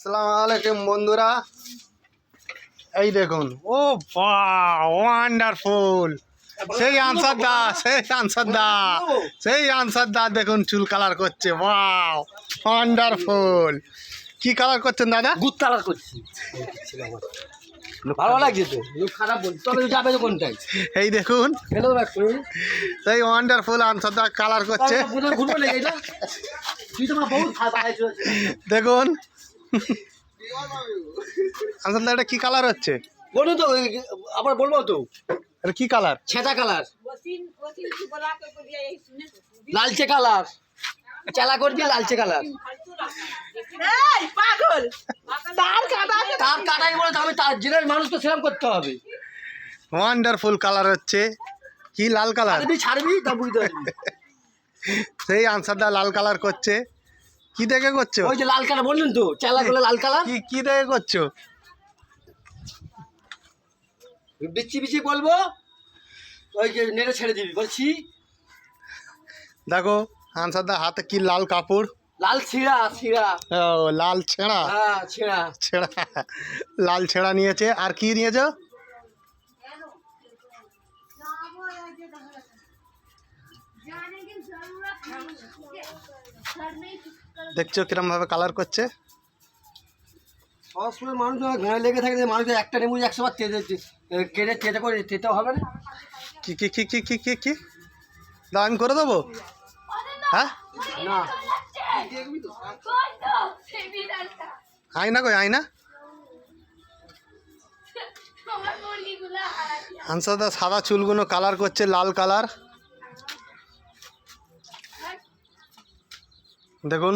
আসসালামু আলাইকুম বন্ধুরা। এই দেখুন ও ওয়ান্ডারফুল সেই আনসার দা সেই আনসার দা সেই আনসার দা দেখুন চুল কালার করছে ওয়াও ওয়ান্ডারফুল কি কালার করছেন দাদা? গুড কালার করছি। ভালো লাগছে তো খারাপ বল তবে যাবে কোনটাই এই দেখুন সেই ওয়ান্ডারফুল আনসার দা কালার করছে। দেখুন আনসার দা এটা কি কালার হচ্ছে? বলুন তো আবার বলব তো। এটা কি কালার ছেঁচা কালার লালচে কালার চালা করবি লালচে কালার এই পাগল! তার কাটা তার কাটাই বলে আমি তার জেনারেল মানুষ তো সেরকম করতে হবে। ওয়ান্ডারফুল কালার হচ্ছে। কি লাল কালার ছাড়বি ছাড়বি তা বুঝতে পারবি। সেই আনসারটা লাল কালার করছে। কি দেখে করছ? ওই যে লাল কালার বললেন তো চালা করলে লাল কালার? কি কি দেখে করছ? বিচ্ছি বিচ্ছি বলব? ওই যে নেড়ে ছেড়ে দিবি বলছি। দেখো আনসারদা হাতে কি লাল কাপড়? লাল ছিঁড়া ছিঁড়া। ও লাল ছেঁড়া? হ্যাঁ ছিঁড়া। ছেঁড়া। লাল ছেঁড়া নিয়েছে। আর কি নিয়েছো? দেখছ কিরম ভাবে কালার করছে? সবসময় মানুষ ঘাড়ে লেগে থাকে যে মানুষ একটা নেমু একশো বার তেতে কেটে তেতে করে তেতে হবে না। কি কি কি কি কি কি কি? দাও আমি করে দেবো? হ্যাঁ? না। আয়না কই আয়না আনসারদা সাদা চুলগুলো কালার করছে লাল কালার দেখুন।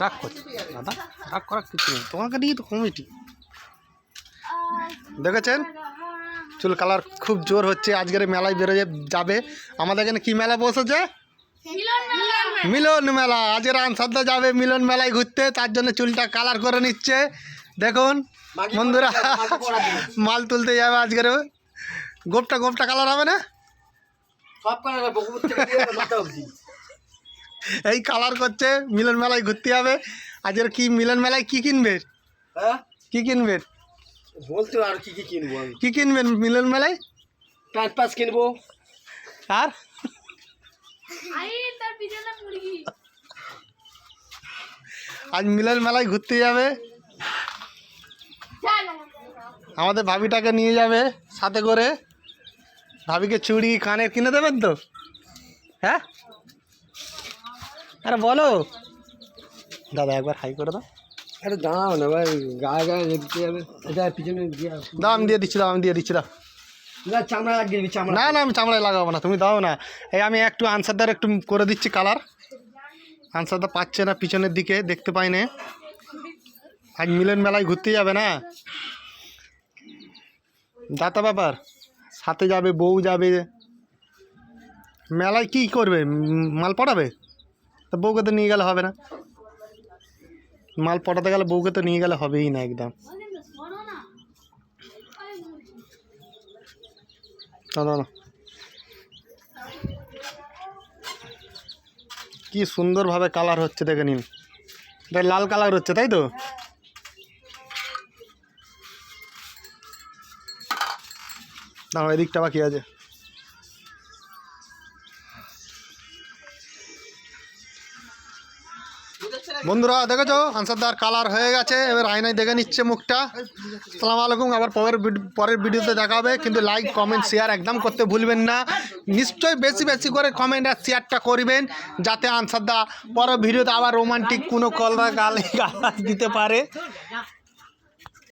রাগ করছে। দাদা রাগ করার কিছু নেই। তোমাকে নিয়ে তো কমিটি। দেখেছেন? চুল কালার খুব জোর হচ্ছে আজকের মেলায় বেরোয় যাবে। আমাদের এখানে কি মেলা বসেছে? মিলন মেলা। আজকের আনসারদা যাবে মিলন মেলায় ঘুরতে তার জন্য চুলটা কালার করে নিচ্ছে। দেখুন বন্ধুরা মাল তুলতে যাবে আজকের। গোপটা গোপটা কালার হবে না? এই কালার করছে মিলন মেলায় ঘুরতে হবে আজকের কি মিলন মেলায় কি কিনবে? হ্যাঁ? কি কিনবেন বলতে আর কি কি কিনবো আমি? কি কিনবেন মিলন মেলায়? প্যান্ট পাস কিনবো। আর? আজ মিলন মেলায় ঘুরতে যাবে। আমাদের ভাবিটাকে নিয়ে যাবে সাথে করে। ভাবিকে চুড়ি কানের কিনে দেবেন তো? হ্যাঁ? আরে বলো। দাদা একবার হাই করে দাও। আরে দাঁড়াও না ভাই গায়ে গায়ে দেখতে যাবে। এটা পিছনে দিয়ে দিয়ে দিচ্ছি দাও আমি দিয়ে দিচ্ছি দাও। না চামড়া লাগিয়ে দিবি চামড়া। না না আমি চামড়ায় লাগাবো না তুমি দাও না। এই আমি একটু আনসারদার একটু করে দিচ্ছি কালার। আনসারদা পাচ্ছে না পিছনের দিকে দেখতে পাই না। আজ মিলন মেলায় ঘুরতে যাবে না। দাতা ব্যাপার সাথে যাবে বউ যাবে। মেলায় কি করবে? মাল পটাবে তা বউকে তো নিয়ে গেলে হবে না। মাল পটাতে গেলে বউকে তো নিয়ে গেলে হবেই না একদম। না না না কি সুন্দরভাবে কালার হচ্ছে, দেখে নিন। এটা লাল কালার হচ্ছে, তাই তো? দাঁড়াও, এদিকটা বাকি আছে। বন্ধুরা, দেখেছ? আনসারদার কালার হয়ে গেছে। এবার আয়নায় দেখে নিচ্ছে মুখটা। সালাম আলাইকুম। আবার পরের পরের ভিডিওতে দেখা হবে কিন্তু লাইক কমেন্ট শেয়ার একদম করতে ভুলবেন না। নিশ্চয়ই বেশি বেশি করে কমেন্ট আর শেয়ারটা করবেন, যাতে আনসারদা পরের ভিডিওতে আবার রোমান্টিক কোনো কলরা গালে গালাজ দিতে পারে।